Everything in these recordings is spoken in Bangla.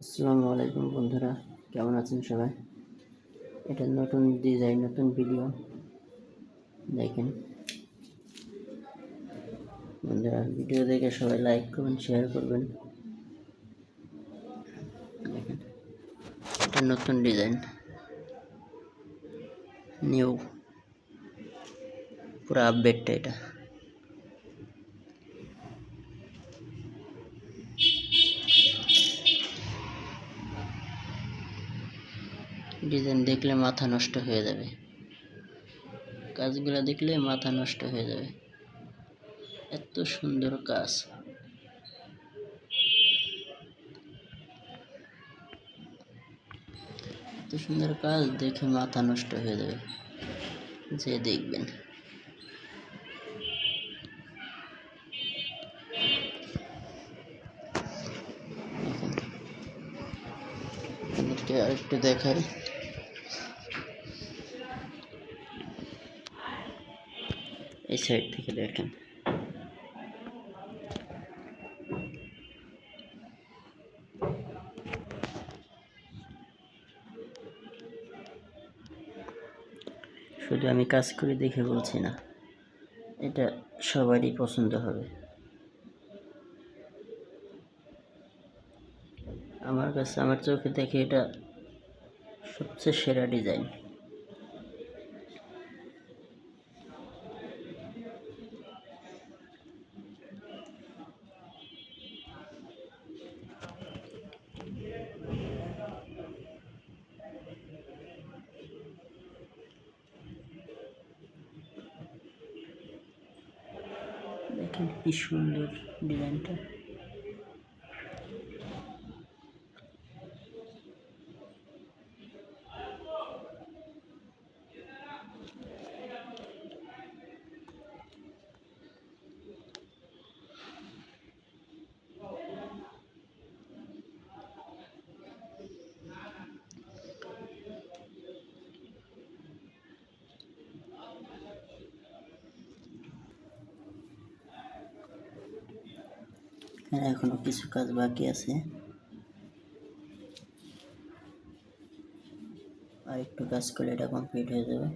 আসসালামু আলাইকুম বন্ধুরা, কেমন আছেন সবাই? এটা নতুন ডিজাইন, নতুন ভিডিও। দেখেন। বন্ধুরা, ভিডিও দেখে সবাই লাইক করবেন, শেয়ার করবেন। দেখেন, এটা নতুন ডিজাইন। নিউ। পুরো আপডেটটা এটা। ডিজাইন দেখলে মাথা নষ্ট হয়ে যাবে। কাজগুলো দেখলে মাথা নষ্ট হয়ে যাবে। এত সুন্দর কাজ। এত সুন্দর কাজ দেখে মাথা নষ্ট হয়ে যাবে। যে দেখবেন। আপনাদেরকে আরেকটু দেখাই এই সাইড থেকে দেখেন। শুধু আমি কাজ করে দেখে বলছি না, এটা সবারই পছন্দ হবে। আমার কাছে, আমার চোখে দেখে এটা সবচেয়ে সেরা ডিজাইন দেখেন কি সুন্দর ডিজাইনটা এখানে এখনও কিছু কাজ বাকি আছে? আর একটু কাজ করলে এটা কমপ্লিট হয়ে যাবে।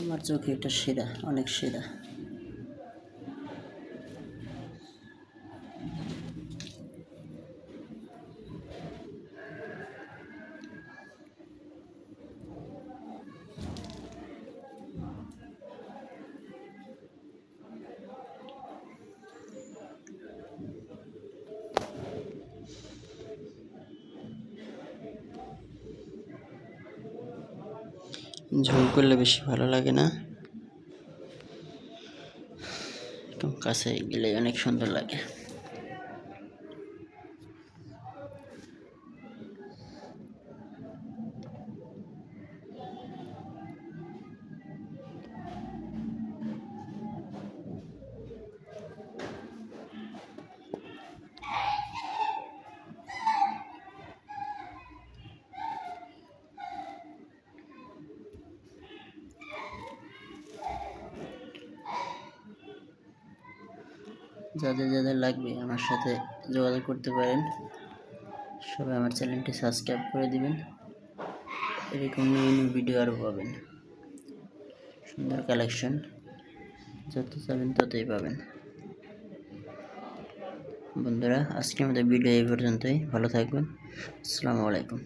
আমার চোখে এটা সেরা, অনেক সেরা। ঝোল করলে বেশি ভালো লাগে না। কাছে গেলে অনেক সুন্দর লাগে। যাদের যাদের লাগবে আমার সাথে যোগাযোগ করতে পারেন। সবাই আমার চ্যানেলটি সাবস্ক্রাইব করে দিবেন। এরকম নিউ নিউ ভিডিও আরও পাবেন। সুন্দর কালেকশন যত চাবেন ততই পাবেন। বন্ধুরা আজকে আমাদের ভিডিও এই পর্যন্তই। ভালো থাকবেন। আসসালামু আলাইকুম।